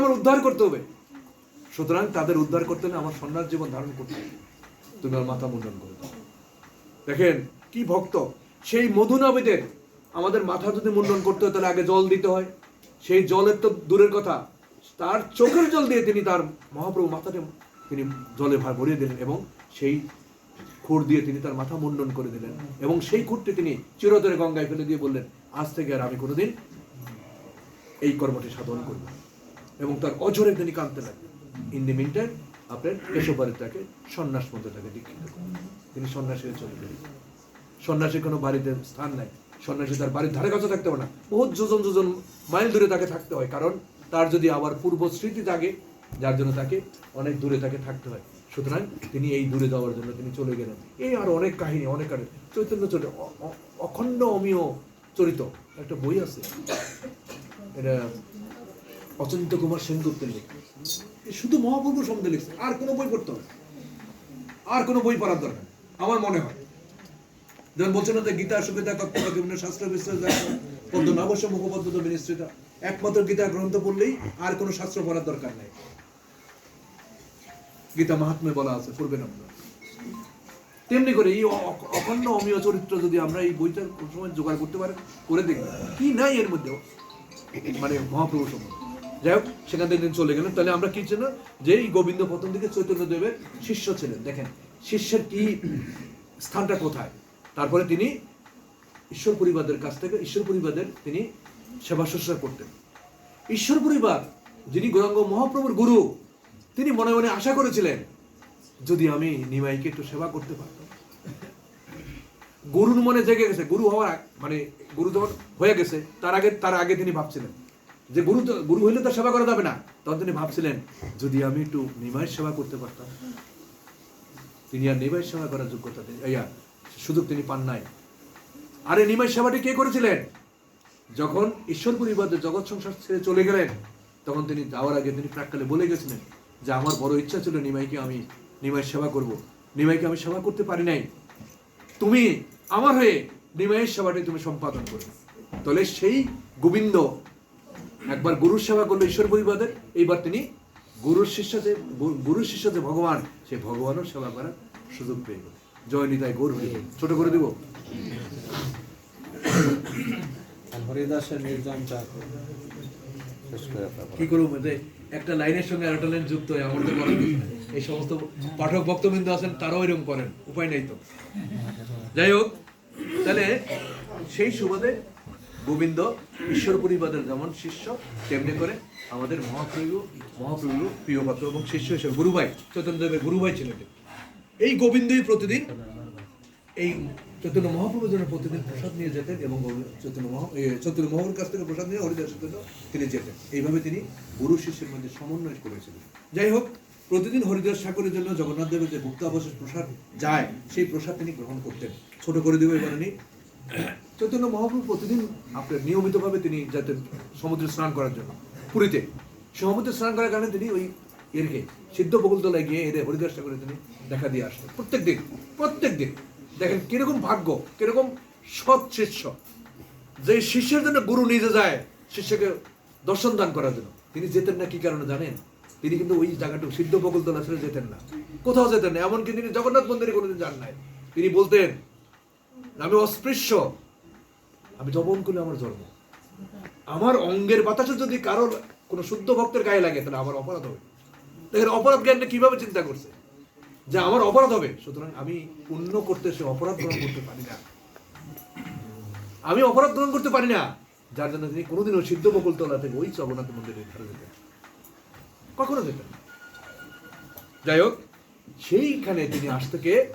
আমার উদ্ধার করতে হবে। সুতরাং তাদের উদ্ধার করতে হলে আমার সন্ন্যাস জীবন ধারণ করতে হবে। তুমি আমার মাথা মুন্ডন করে। দাও দেখেন, কি ভক্ত? সেই মধু নাবিদের আমাদের মাথা যদি মুন্ডন করতে হয়, তাহলে আগে জল দিতে হয়। সেই জলের তো দূরের কথা। তার চোখের জল দিয়ে তিনি তার মহাপ্রভু মাথাতে তিনি জলে ভার ভরিয়ে দিলেন এবং সেই খুর দিয়ে তিনি তার মাথা মুন্ডন করে দিলেন এবং সেই খুরটি তিনি চিরতরে গঙ্গায় ফেলে দিয়ে বললেন, আজ থেকে আর আমি কোনোদিন এই কর্মটি সাধন করব এবং তার অজরে তিনি কাঁদতে লাগলেন ইন দি মিন টাইম আপনার কেশবারের তাকে সন্ন্যাস মধ্যে তাকে দীক্ষিত। তিনি সন্ন্যাসী চলে গেলেন। সন্ন্যাসী কোনো বাড়িতে স্থান নাই। সন্ন্যাসী তার বাড়ির ধারে কাছে থাকতে পারে না। বহুত যোজন যোজন মাইল দূরে তাকে থাকতে হয়। কারণ তার যদি আবার পূর্ব স্মৃতি থাকে যার জন্য তাকে অনেক দূরে তাকে থাকতে হয়। সুতরাং তিনি এই দূরে যাওয়ার জন্য তিনি চলে গেলেন। এই আর অনেক কাহিনী অনেক কাহিনী। চৈতন্য চলে অখণ্ড অমীয় চরিত। একটা বই আছে। এটা অচিন্ত কুমার সেনগুপ্তের লেখা। শুধু মহাপ্রভু সম্বন্ধে লিখছে, আর কোনো বই পড়তে হবে আর কোনো বই পড়ার দরকার আমার মনে হয়। যেমন বলছেন যে গীতা সুবিধা কর্তব্য শাস্ত্র বিশ্লেষ পদ্ম মুখপদ্ধত বিনিশ্চিত একমাত্র গীতা গ্রন্থ পড়লেই আর কোনো শাস্ত্র পড়ার দরকার নাই। গীতা মাহাত্মে বলা আছে পূর্বে নম্বর তেমনি করে এই অখণ্ড অমীয় চরিত্র যদি আমরা এই বইটা সময় জোগাড় করতে পারি করে দেখি কি নাই এর মধ্যে মানে মহাপ্রভু সম্বন্ধে। যাই হোক, সেখান থেকে তিনি চলে গেলেন। তাহলে আমরা কি ছিল যে এই গোবিন্দ প্রথম দিকে চৈতন্য দেবের শিষ্য ছিলেন। দেখেন, শিষ্যের কি স্থানটা কোথায়? তারপরে তিনি ঈশ্বর পরিবাদের কাছ থেকে, ঈশ্বর পরিবাদের তিনি সেবা শুশ্রূষা করতেন। ঈশ্বর পরিবার, যিনি গৌরাঙ্গ মহাপ্রভুর গুরু, তিনি মনে মনে আশা করেছিলেন, যদি আমি নিমাইকে একটু সেবা করতে পারতাম। গুরুর মনে জেগে গেছে। গুরু হওয়ার মানে গুরু যখন হয়ে গেছে, তার আগে তার আগে তিনি ভাবছিলেন। যে গুরু তো গুরু হইলে তো সেবা করা যাবে না। তখন তিনি ভাবছিলেন, যদি আমি একটু নিমাইয়ের সেবা করতে পারতাম, তিনি আর নিমাইয়ের সেবা করার যোগ্যতা ইয়া, সুযোগ তিনি পান নাই। আরে নিমাই সেবাটি কে করেছিলেন? যখন ঈশ্বর পরিবারের জগৎ সংসার ছেড়ে চলে গেলেন, তখন তিনি যাওয়ার আগে তিনি প্রাককালে বলে গেছিলেন যে, আমার বড় ইচ্ছা ছিল নিমাইকে আমি নিমাইয়ের সেবা করব। নিমাইকে আমি সেবা করতে পারি নাই। তুমি আমার হয়ে নিমাইয়ের সেবাটি তুমি সম্পাদন করবে তাহলে সেই গোবিন্দ একবার গুরুর সেবা করল ঈশ্বর পরিবাদের এইবার তিনি গুরুর শিষ্য যে গুরুর শিষ্য যে ভগবান সেই ভগবানের সেবা করার সুযোগ পেয়ে গেল। জয় নিতাই গৌর হয়ে গেল। ছোট করে দিব। হরিদাসের নির্জন কি করব যে একটা লাইনের সঙ্গে আরেকটা লাইন যুক্ত হয় আমার তো এই সমস্ত পাঠক ভক্তবৃন্দ আছেন তারাও এরকম করেন উপায় নেই তো। যাই হোক তাহলে সেই সুবাদে গোবিন্দ ঈশ্বর পরিবাদের যেমন শিষ্য, তেমনি করে আমাদের মহাপ্রভু মহাপ্রভু প্রিয় পাত্র এবং শিষ্য হিসেবে গুরুভাই চৈতন্য দেবের গুরুভাই ছিলেন এই গোবিন্দই প্রতিদিন এই চৈতন্য মহাপ্রভুর জন্য প্রতিদিন প্রসাদ নিয়ে যেতেন এবং চৈতন্য মহা চৈতন্য মহাপ্রভুর কাছ থেকে প্রসাদ নিয়ে হরিদাসের জন্য তিনি যেতেন। এইভাবে তিনি গুরু শিষ্যের মধ্যে সমন্বয় করেছিলেন। যাই হোক, প্রতিদিন হরিদাস ঠাকুরের জন্য জগন্নাথ দেবের যে ভুক্তাবশেষ প্রসাদ যায়, সেই প্রসাদ তিনি গ্রহণ করতেন। ছোট করে দেবো এবার চৈতন্য মহাপ্রভু প্রতিদিন আপনার নিয়মিতভাবে তিনি যেতেন সমুদ্রে স্নান করার জন্য, পুরীতে। সমুদ্রে স্নান করার কারণে তিনি ওই এরকে সিদ্ধ বকুলতলায় গিয়ে এদের হরিদাস ঠাকুরের তিনি দেখা দিয়ে আসতেন। প্রত্যেক দিন প্রত্যেক দিন দেখেন কীরকম ভাগ্য, কীরকম সৎ শিষ্য। যে শিষ্যের জন্য গুরু নিজে যায়, শিষ্যকে দর্শন দান করার জন্য। তিনি যেতেন না কি কারণে জানেন? তিনি কিন্তু ওই জায়গাটুকু সিদ্ধ বকুলতলা ছেড়ে যেতেন না। কোথাও যেতেন না, এমনকি তিনি জগন্নাথ মন্দিরে কোনোদিন যান নাই। তিনি বলতেন, আমি অস্পৃশ্য আমি দমন করলে আমার জন্ম। আমার অঙ্গের বাতাসে যদি কারোর কোনো শুদ্ধ ভক্তের গায়ে লাগে, তাহলে আমার অপরাধ হবে। দেখেন, অপরাধ জ্ঞানটা কীভাবে চিন্তা করছে? যে আমার অপরাধ হবে, সুতরাং আমি পুণ্য করতে সে অপরাধ গ্রহণ করতে পারি না। আমি অপরাধ গ্রহণ করতে পারি না। যার জন্য তিনি কোনোদিনও সিদ্ধ বকুলতলা থেকে ওই জগন্নাথ মন্দিরে ধারে যেতেন। কখনো যেতেন যাই হোক, সেইখানে তিনি আজ থেকে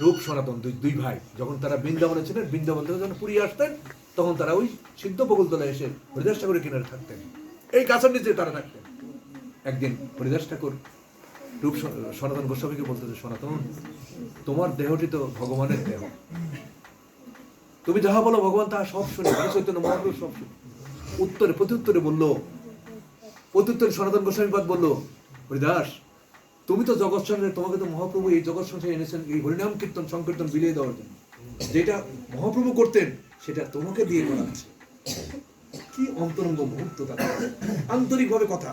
রূপ সনাতন, দুই দুই ভাই। যখন তারা বৃন্দাবনে ছিলেন, বৃন্দাবন থেকে যখন পুরী আসতেন, তখন তারা ওই সিদ্ধ বকুলতলায় এসে হরিদাস ঠাকুরের কিনারে থাকতেন। এই গাছের নিচে তারা থাকতেন। একদিন হরিদাস ঠাকুর রূপ সনাতন গোস্বামীকে বলতে সনাতন, তোমার দেহটি তো ভগবানের দেহ। তুমি যাহা বলো ভগবান, তাহা সব শুনে। চৈতন্য মহাপ্রভু সব শুনে। উত্তরে প্রত্যুত্তরে বলল প্রত্যুত্তরে সনাতন গোস্বামীপাদ বলল, হরিদাস তুমি তো জগৎ তোমাকে তো মহাপ্রভু এই জগৎ সংসারে এনেছেন, এই হরিনাম কীর্তন, সংকীর্তন বিলিয়ে দেওয়ার জন্য। যেটা মহাপ্রভু করতেন, সেটা তোমাকে দিয়ে করা হচ্ছে কি অন্তরঙ্গ মুহূর্ত তার। আন্তরিকভাবে কথা।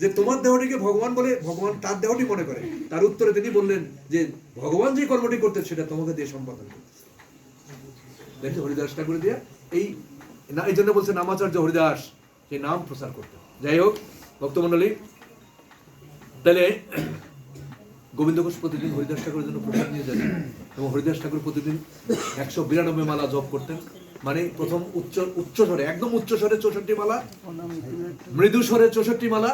যে তোমার দেহটিকে ভগবান বলে, ভগবান তার দেহটি মনে করে। তার উত্তরে তিনি বললেন যে, ভগবান যে কর্মটি করতেন, সেটা তোমাকে দিয়ে সম্পাদন করতে হরিদাস ঠাকুর দিয়া, এই এই জন্য বলছে নামাচার্য হরিদাস সেই নাম প্রচার করতে যাই হোক, ভক্তমণ্ডলী তাহলে গোবিন্দ ঘোষ প্রতিদিন হরিদাস ঠাকুরের জন্য প্রসাদ নিয়ে যেতেন এবং হরিদাস ঠাকুর প্রতিদিন একশো বিরানব্বই মালা জপ করতেন। মানে প্রথম উচ্চ উচ্চ স্বরে, একদম উচ্চ স্বরে চৌষট্টি মালা, মৃদু স্বরে চৌষট্টি মালা,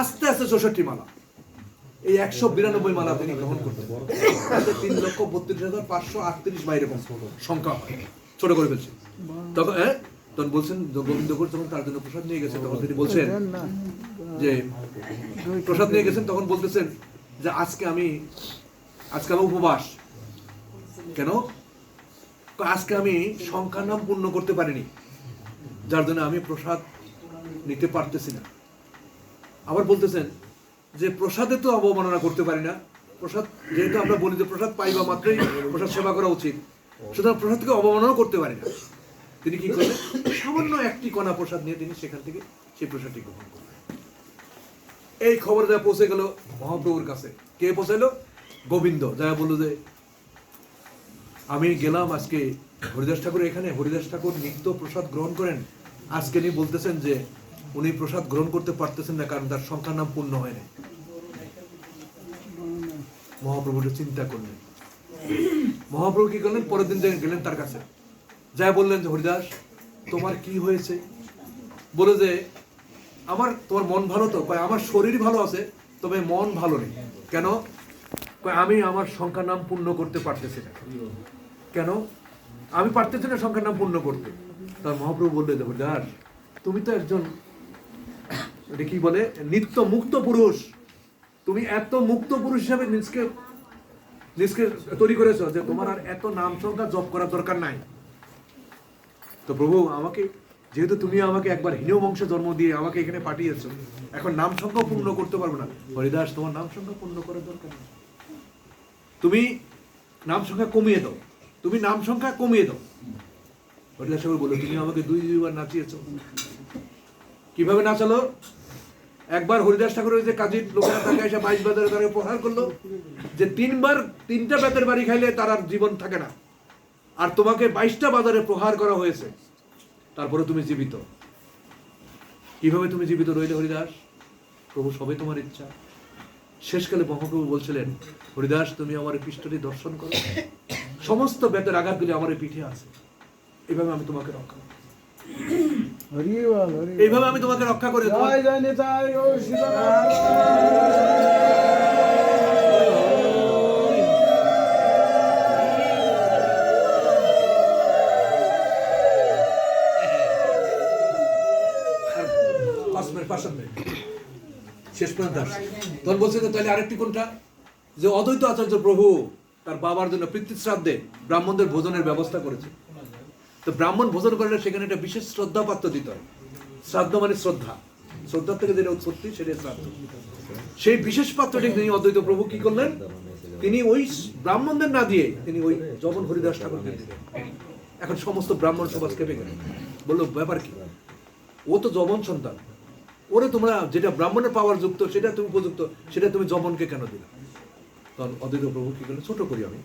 আস্তে আস্তে চৌষট্টি মালা। এই একশো বিরানব্বই মালা তিনি গ্রহণ করতেন। তিন লক্ষ বত্রিশ হাজার পাঁচশো আটত্রিশ বা এরকম সংখ্যা ছোট করে ফেলছে তখন হ্যাঁ? তখন বলছেন গোবিন্দ ঘোষ যখন তার জন্য প্রসাদ নিয়ে গেছে তখন তিনি বলছেন যে প্রসাদ নিয়ে গেছেন তখন বলতেছেন যে আজকে আমি আজকে আমার উপবাস। কেন? আজকে আমি সংখ্যার নাম পূর্ণ করতে পারিনি যার জন্য আমি প্রসাদ নিতে পারতেছি না। আবার বলতেছেন যে প্রসাদে তো অবমাননা করতে পারি না। প্রসাদ যেহেতু আমরা বলি যে প্রসাদ পাইবা মাত্রই প্রসাদ সেবা করা উচিত। সুতরাং প্রসাদকে অবমাননাও করতে পারি না। তিনি কি করলেন? সামান্য একটি কণা প্রসাদ নিয়ে তিনি সেখান থেকে সেই প্রসাদটি গ্রহণ করলেন। এই খবর যা পৌঁছে গেল মহাপ্রভুর কাছে। কে পৌঁছাইলো গোবিন্দ। যা বলল যে, আমি গেলাম আজকে হরিদাস ঠাকুর এখানে। হরিদাস ঠাকুর নিত্য প্রসাদ গ্রহণ করেন। আজকে উনি বলতেছেন যে, উনি প্রসাদ গ্রহণ করতে পারতেছেন না কারণ তার সংখ্যার নাম পূর্ণ হয়নি মহাপ্রভু এটা চিন্তা করলেন। মহাপ্রভু কি করলেন? পরের দিন গেলেন তার কাছে। যা বললেন যে, হরিদাস, তোমার কি হয়েছে? বলে যে, আমার, তোমার মন ভালো তো? কয়, আমার শরীর ভালো আছে, তবে মন ভালো নেই। কেন? কয়, আমি আমার সংখ্যার নাম পূর্ণ করতে পারতেছি না। কেন? আমি পারতেছি না সংখ্যার নাম পূর্ণ করতে। তার মহাপ্রভু বললে যে, হরিদাস, তুমি তো একজন, এটা কি বলে? নিত্য মুক্ত পুরুষ। তুমি এত মুক্ত পুরুষ হিসাবে নিজকে নিজকে তৈরি করেছ যে তোমার আর এত নাম সংখ্যা জপ করার দরকার নাই। তো প্রভু, আমাকে, যেহেতু তুমি আমাকে একবার হীন বংশে জন্ম দিয়ে আমাকে এখানে পাঠিয়েছো, এখন নাম সংখ্যা পূর্ণ করতে পারব না। হরিদাস, তোমার নাম সংখ্যা পূর্ণ করার দরকার তুমি নাম সংখ্যা কমিয়ে দাও। তুমি নাম সংখ্যা কমিয়ে দাও। হরিদাস বলল, তুমি আমাকে দুই, দুইবার নাচিয়েছো। কীভাবে নাচালো? একবার হরিদাস ঠাকুরের যে কাজীর লোকেরা তাকে এসে বাইশ বাজারে তাকে প্রহার করল, যে তিনবার, তিনটা বেতের বাড়ি খাইলে তার আর জীবন থাকে না। আর তোমাকে বাইশটা বাজারে প্রহার করা হয়েছে। তারপরে তুমি জীবিত। কীভাবে তুমি জীবিত রইলে হরিদাস? প্রভু সবে তোমার ইচ্ছা। শেষকালে মহাপ্রভু বলছিলেন হরিদাস তুমি আমার পৃষ্ঠটি দর্শন করো। সমস্ত বেতের আঘাতগুলি আমার পিঠে আছে। এভাবে আমি তোমাকে রক্ষা এইভাবে আমি তোমাকে রক্ষা করে শেষ পর্যন্ত আসছে। তখন বলছে যে, তাহলে আরেকটি কোনটা? যে, অদ্বৈত আচার্য প্রভু তার বাবার জন্য পিতৃ শ্রাদ্ধে ব্রাহ্মণদের ভোজনের ব্যবস্থা করেছে। তো ব্রাহ্মণ ভোজন করলে সেখানে একটা বিশেষ শ্রদ্ধা পাত্র দিতে শ্রাদ্ধ মানে শ্রদ্ধা। শ্রদ্ধার থেকে যেটা উৎপত্তি, সেটাই শ্রাদ্ধ। সেই বিশেষ পাত্রটি তিনি অদ্বৈত প্রভু কি করলেন? তিনি ওই ব্রাহ্মণদের না দিয়ে তিনি ওই জগন হরিদাস ঠাকুরকে দিলেন। এখন সমস্ত ব্রাহ্মণ সমাজ কেঁপে গেল। বলল, ব্যাপার কি? ও তো জবন সন্তান। ওরে তোমরা যেটা ব্রাহ্মণের পাওয়ার যুক্ত, সেটা তুমি উপযুক্ত, সেটা তুমি জবনকে কেন দিলে? তখন অদ্বৈত প্রভু কি করলেন? ছোট করি আমি।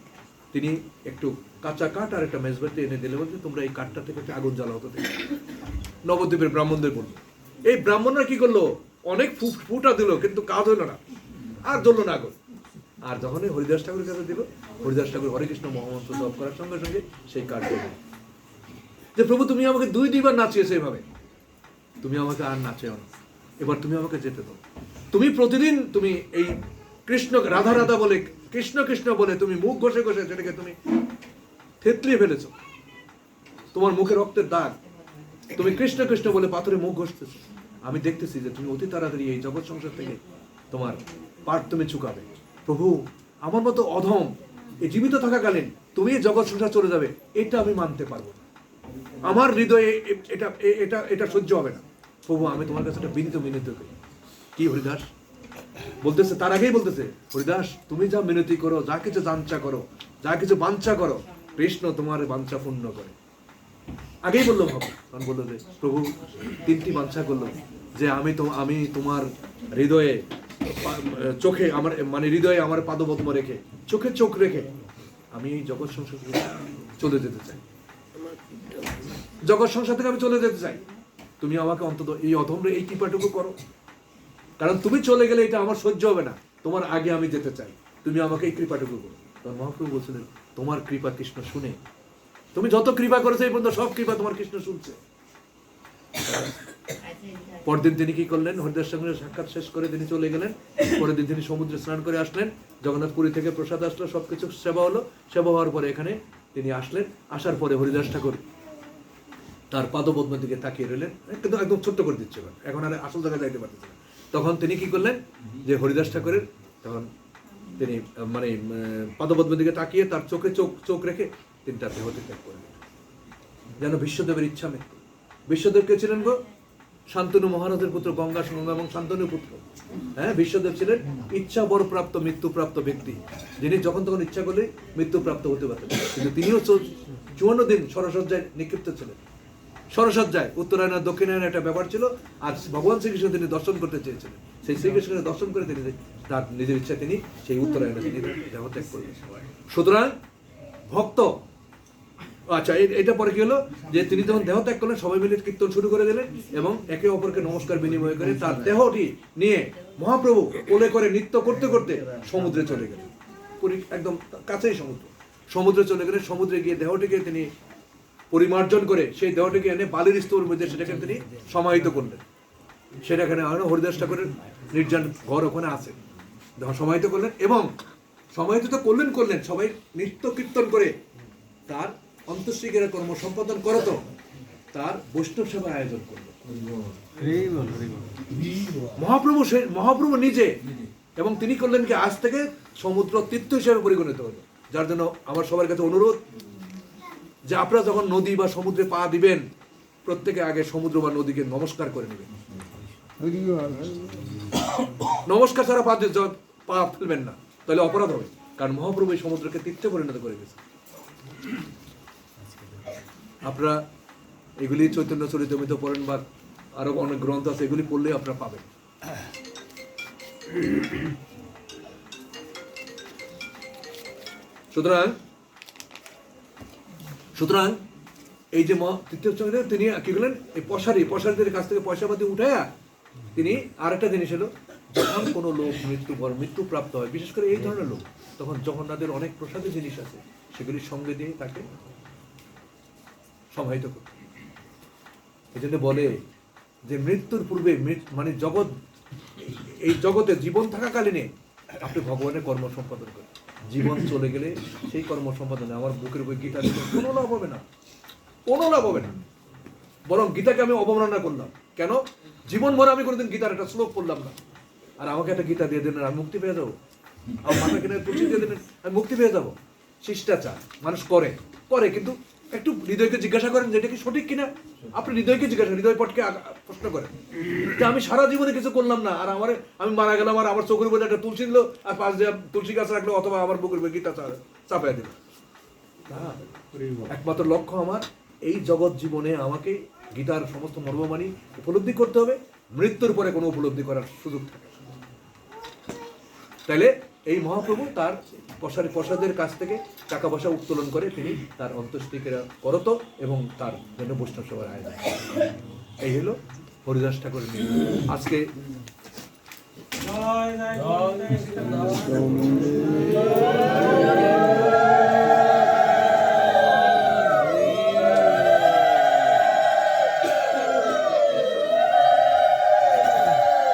তিনি একটু কাঁচা কাঠ আর একটা মেজবাতি এনে দিলে বলছে, তোমরা এই কাঠটা থেকে একটা আগুন জ্বালাও তো। নবদ্বীপের ব্রাহ্মণদের বলল, এই ব্রাহ্মণরা কি করল? অনেক ফুটা দিল, কিন্তু কাজ হইল না। আর জ্বললো না আগুন। আর যখনই হরিদাস ঠাকুরের কাছে দিল, হরিদাস ঠাকুর হরে কৃষ্ণ মহামন্ত্র জপ করার সঙ্গে সঙ্গে সেই কাঠ জ্বলল। যে প্রভু, তুমি আমাকে দুই দুইবার নাচিয়েছো এভাবে তুমি আমাকে আর নাচেও না। এবার তুমি আমাকে যেতে দাও। তুমি প্রতিদিন তুমি এই কৃষ্ণ, রাধা রাধা বলে, কৃষ্ণ কৃষ্ণ বলে তুমি মুখ ঘষে ঘষে সেটাকে তুমি থেতলিয়ে ফেলেছো। তোমার মুখে রক্তের দাগ। তুমি কৃষ্ণ কৃষ্ণ বলে পাথরে মুখ ঘষতেছো। আমি দেখতেছি যে তুমি অতি তাড়াতাড়ি এই জগৎ সংসার থেকে তোমার পাঠ তুমি চুকাবে। প্রভু, আমার মতো অধম এই জীবিত থাকাকালীন তুমি এই জগৎ সংসার চলে যাবে, এটা আমি মানতে পারব আমার হৃদয়ে এটা এটা এটা সহ্য হবে না। প্রভু, আমি তোমার কাছে একটা বিনীত মিনতি করি। কি, হরিদাস? বলতেছে, তার আগেই বলতেছে, হরিদাস, তুমি যা মিনতি করো, যা কিছু জানচা করো, যা কিছু বাঞ্ছা করো, কৃষ্ণ তোমার বাঞ্ছা পূর্ণ করে। আগেই বলল ভাবো তখন বলল যে, প্রভু, তিনটি বাঞ্ছা করল, যে আমি তো, আমি তোমার হৃদয়ে, চোখে আমার মানে হৃদয়ে আমার পাদপদ্ম রেখে, চোখে চোখ রেখে আমি এই জগৎ সংসার চলে যেতে চাই। জগৎ সংসার থেকে আমি চলে যেতে চাই। তুমি আমাকে অন্তত এই অধম্রে এই কৃপাটুকু করো। কারণ তুমি চলে গেলে এটা আমার সহ্য হবে না। তোমার আগে আমি যেতে চাই। তুমি আমাকে এই কৃপাটুকু করো। তখন মহাপ্রভু বলছিলেন, তোমার কৃপা কৃষ্ণ শুনে। তুমি যত কৃপা করেছ এই পর্যন্ত সব কৃপা তোমার কৃষ্ণ শুনছে। পরদিন তিনি কি করলেন? হরিদাস সঙ্গে সাক্ষাৎ শেষ করে তিনি চলে গেলেন। পরের দিন তিনি সমুদ্রে স্নান করে আসলেন। জগন্নাথপুরী থেকে প্রসাদ আসলো সবকিছু সেবা হলো। সেবা হওয়ার পরে এখানে তিনি আসলেন। আসার পরে হরিদাস ঠাকুর তার পাদপদ্মের দিকে তাকিয়ে রইলেন কিন্তু একদম ছোট্ট করে দিচ্ছে। এখন আর আসল জায়গায় যাইতে পারতেছে তখন তিনি কি করলেন? যে হরিদাস ঠাকুরের তখন তিনি মানে পাদপদ্মের দিকে তাকিয়ে তার চোখে চোখ চোখ রেখে তিনি তার দেহতে ত্যাগ করে দিলেন। যেন বিশ্বদেবের ইচ্ছা মৃত্যু বিশ্বদেব কে ছিলেন গো? শান্তনু মহারাজের পুত্র, গঙ্গা গঙ্গা এবং শান্তনু পুত্র। হ্যাঁ বিশ্বদেব ছিলেন ইচ্ছা বরপ্রাপ্ত মৃত্যুপ্রাপ্ত ব্যক্তি। যিনি যখন তখন ইচ্ছা করলে মৃত্যুপ্রাপ্ত হতে পারতেন। কিন্তু তিনিও চুয়ান্ন দিন সরসজ্জায় নিক্ষিপ্ত ছিলেন। সরসজ্জায় উত্তরায়ণ দক্ষিণায়ন একটা ব্যাপার ছিল। আর ভগবান শ্রীকৃষ্ণ তিনি দর্শন করতে চেয়েছিলেন। সেই শ্রীকৃষ্ণকে দর্শন করে তিনি তার নিজের ইচ্ছা তিনি সেই উত্তরায়ণে তিনি দেহ ত্যাগ করলেন। সুতরাং ভক্ত আচ্ছা এটা পরে কি হলো? যে তিনি যখন দেহ ত্যাগ করলেন সবাই মিলে কীর্তন শুরু করে দিলেন এবং একে অপরকে নমস্কার বিনিময় করে তার দেহটি নিয়ে মহাপ্রভু কোলে করে নৃত্য করতে করতে সমুদ্রে চলে গেলেন। পুরী একদম কাছেই সমুদ্র। সমুদ্রে চলে গেলেন সমুদ্রে গিয়ে দেহটিকে তিনি পরিমার্জন করে সেই দেহটিকে এনে বালির স্তূর মধ্যে সেটাকে তিনি সমাহিত করলেন। সেটা এখানে আরও হরিদাস ঠাকুরের নির্জন ঘর ওখানে আছে। সমাহিত করলেন এবং সমাহিত তো করলেন করলেন, সবাই নৃত্য কীর্তন করে তার অন্তঃশ্রীকের কর্ম সম্পাদন করতো তার বৈষ্ণব সেবার আয়োজন করল। মহাপ্রভু সে, মহাপ্রভু নিজে এবং তিনি করলেন কি, আজ থেকে সমুদ্র তীর্থ হিসেবে পরিগণিত হলো। যার জন্য আমার সবার কাছে অনুরোধ যে আপনারা যখন নদী বা সমুদ্রে পা দিবেন, প্রত্যেকে আগে সমুদ্র বা নদীকে নমস্কার করে নেবেন। নমস্কার ছাড়া পা পা ফেলবেন না। তাহলে অপরাধ হবে। কারণ মহাপ্রভু এই সমুদ্রকে তীর্থে পরিণত করে গেছে আপনারা এগুলি চৈতন্য চরিতমিত পড়েন বা আরও অনেক গ্রন্থ আছে, এগুলি পড়লে আপনারা পাবেন। সুতরাং সুতরাং এই যে তৃতীয় চন্দ্র তিনি, কি করলেন? এই পশারি পশারিদের কাছ থেকে পয়সা পাতি উঠায়া তিনি আরেকটা জিনিস হলো, যখন কোনো লোক মৃত্যু পর মৃত্যু প্রাপ্ত হয়, বিশেষ করে এই ধরনের লোক, তখন জগন্নাথের অনেক প্রসাদের জিনিস আছে সেগুলির সঙ্গে দিয়ে তাকে সমাহিত করতে এই জন্য বলে যে মৃত্যুর পূর্বে মানে জগৎ, এই জগতে জীবন থাকাকালীনে আপনি ভগবানের কর্ম সম্পাদন করেন। জীবন চলে গেলে সেই কর্ম সম্পাদনে আমার বুকের উপর গীতা কোনো লাভ হবে না। কোনো লাভ হবে না। বরং গীতাকে আমি অবমাননা করলাম। কেন? জীবন ভরে আমি কোনোদিন গীতার একটা শ্লোক পড়লাম না। আর আমাকে একটা গীতা দিয়ে দিলেন আমি মুক্তি পেয়ে যাব। আমার মাথা কিনে দিয়ে দিলেন আমি মুক্তি পেয়ে যাব। শিষ্টাচার। মানুষ করে। করে, কিন্তু একটু হৃদয়কে জিজ্ঞাসা করেন যেটা কি সঠিক কিনা? আপনি হৃদয়কে জিজ্ঞাসা হৃদয় পটকে প্রশ্ন করেন। যে আমি সারা জীবনে কিছু করলাম না, আর আমার আমি মারা গেলাম, আর আমার চোখের উপরে একটা তুলসী দিল আর পাশ দিয়ে তুলসী গাছ রাখল, অথবা আমার বুকের উপরে গীতা চা- চাপায় দিল। একমাত্র লক্ষ্য আমার, এই জগৎ জীবনে আমাকে গীতার সমস্ত মর্মমানি উপলব্ধি করতে হবে, মৃত্যুর পরে কোনো উপলব্ধি করার সুযোগ থাকে না। এই মহাপ্রভু তার প্রসারী প্রসাদের কাছ থেকে টাকা পয়সা উত্তোলন করে তিনি তার অন্ত্যেষ্টিকেরা করত এবং তার জন্য বৈষ্ণব সভার আয়োজন এই হলো হরিদাস ঠাকুরের আজকে Oh, my God.